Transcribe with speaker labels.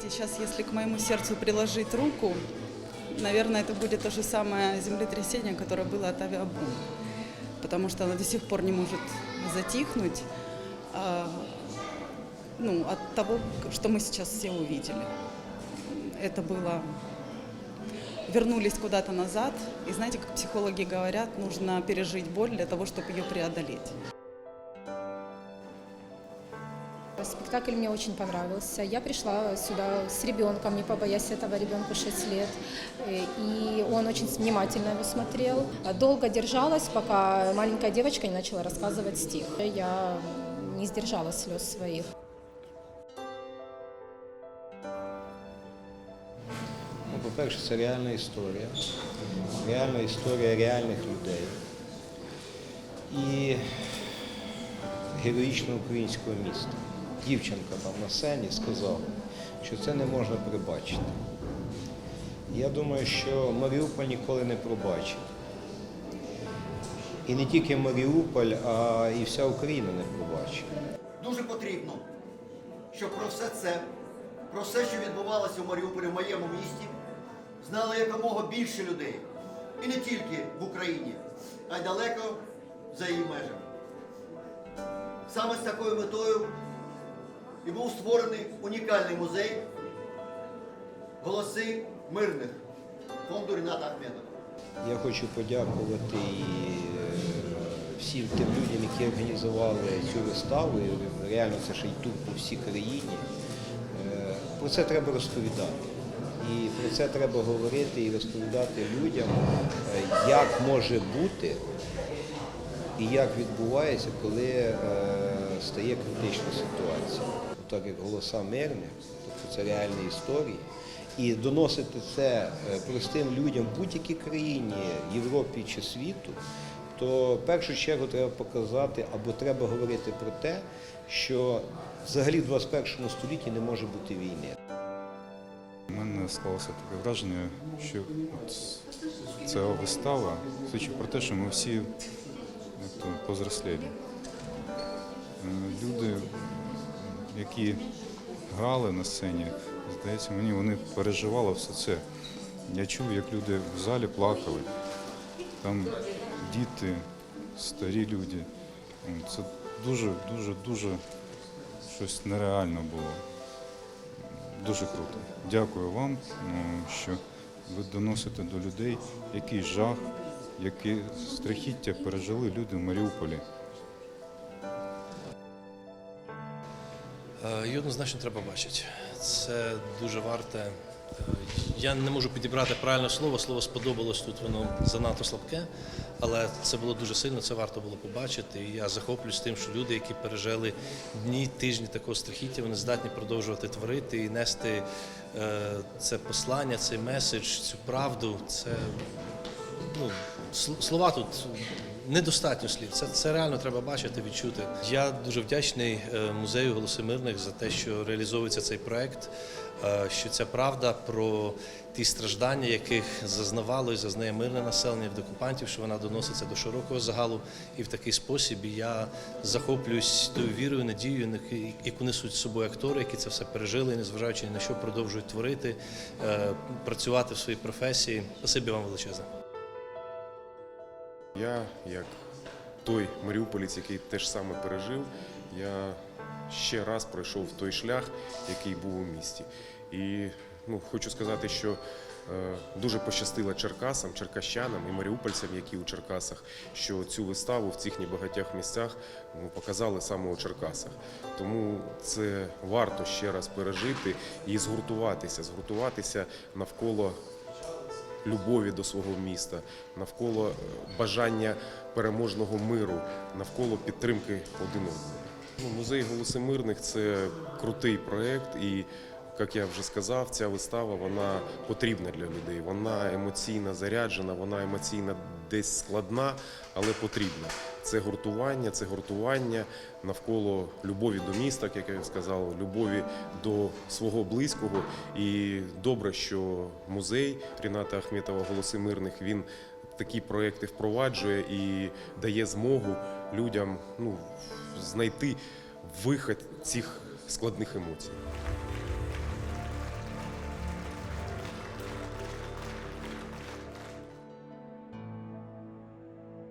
Speaker 1: знаете, сейчас если к моему сердцу приложить руку, наверное, это будет то же самое землетрясение, которое было от авиабомб. Потому что оно до сих пор не может затихнуть а, ну, от того, что мы сейчас все увидели. Это было... Вернулись куда-то назад. И знаете, как психологи говорят, нужно пережить боль для того, чтобы ее преодолеть.
Speaker 2: Спектакль мне очень понравился. Я пришла сюда с ребенком, не побоясь этого ребенку 6 лет. Э, И он очень внимательно его смотрел. Долго держалась, пока маленькая девочка не начала рассказывать стих. Я не сдержала слез своих.
Speaker 3: Ну, по-перше, це реальна історія. Реальна історія реальних людей. І героїчного українського міста. Дівчинка там на сцені сказала, що це не можна перебачити. Я думаю, що Маріуполь ніколи не пробачить. І не тільки Маріуполь, а і вся Україна не пробачить.
Speaker 4: Дуже потрібно, щоб про все це, про все, що відбувалося у Маріуполі в моєму місті, знало якомога більше людей. І не тільки в Україні, а й далеко за її межами. Саме з такою метою і був створений унікальний музей Голоси мирних фонду Ріната Ахметова.
Speaker 3: Я хочу подякувати і е, всім тим людям, які організували цю виставу. Реально це ще й тур по всій країні. Е, Про це треба розповідати. І про це треба говорити і розповідати людям, е, як може бути і як відбувається, коли стає критична ситуація. Так як голоса мирних, тобто це реальні історії. І доносити це е, простим людям в будь-якій країні, Європі чи світу, то в першу чергу треба показати або треба говорити про те, що взагалі в 21 столітті не може бути війни.
Speaker 5: У мене склалося таке враження, що ця вистава свідчить про те, що ми всі як то, позрослілі. Е, Люди, які грали на сцені, здається, мені вони переживали все це. Я чув, як люди в залі плакали. Там діти, старі люди. Це дуже, дуже, дуже щось нереально було. Дуже круто. Дякую вам, що ви доносите до людей, який жах, яке страхіття пережили люди в Маріуполі.
Speaker 6: Її однозначно треба бачити. Це дуже варте. Е, Я не можу підібрати правильне слово. Слово сподобалось тут, воно занадто слабке, але це було дуже сильно, це варто було побачити. І я захоплююсь тим, що люди, які пережили дні, тижні такого страхіття, вони здатні продовжувати творити і нести е, це послання, цей меседж, цю правду. Це ну, слова тут недостатньо слів. Це, це реально треба бачити, відчути. Я дуже вдячний е, музею Голоси Мирних за те, що реалізовується цей проект, е, що ця правда про ті страждання, яких зазнавало і зазнає мирне населення від окупантів, що вона доноситься до широкого загалу і в такий спосіб. Я захоплююсь тою вірою, надією, яку- несуть з собою актори, які це все пережили, незважаючи на що продовжують творити, е, працювати в своїй професії. Спасибі вам величезне.
Speaker 7: Я, як той маріуполець, який теж саме пережив, я ще раз пройшов той шлях, який був у місті. І ну, хочу сказати, що е, дуже пощастило Черкасам, черкащанам і маріупольцям, які у Черкасах, що цю виставу в цих небагатьох місцях ну, показали саме у Черкасах. Тому це варто ще раз пережити і згуртуватися, згуртуватися навколо любові до свого міста, навколо е, бажання переможного миру, навколо підтримки один одного. Ну, музей голоси мирних це крутий проект, і як я вже сказав, ця вистава вона потрібна для людей. Вона емоційно заряджена, вона емоційно десь складна, але потрібна. Це гуртування, це гуртування навколо любові до міста, як я сказав, любові до свого близького. І добре, що музей Ріната Ахметова Голоси мирних він такі проекти впроваджує і дає змогу людям ну, знайти вихід цих складних емоцій.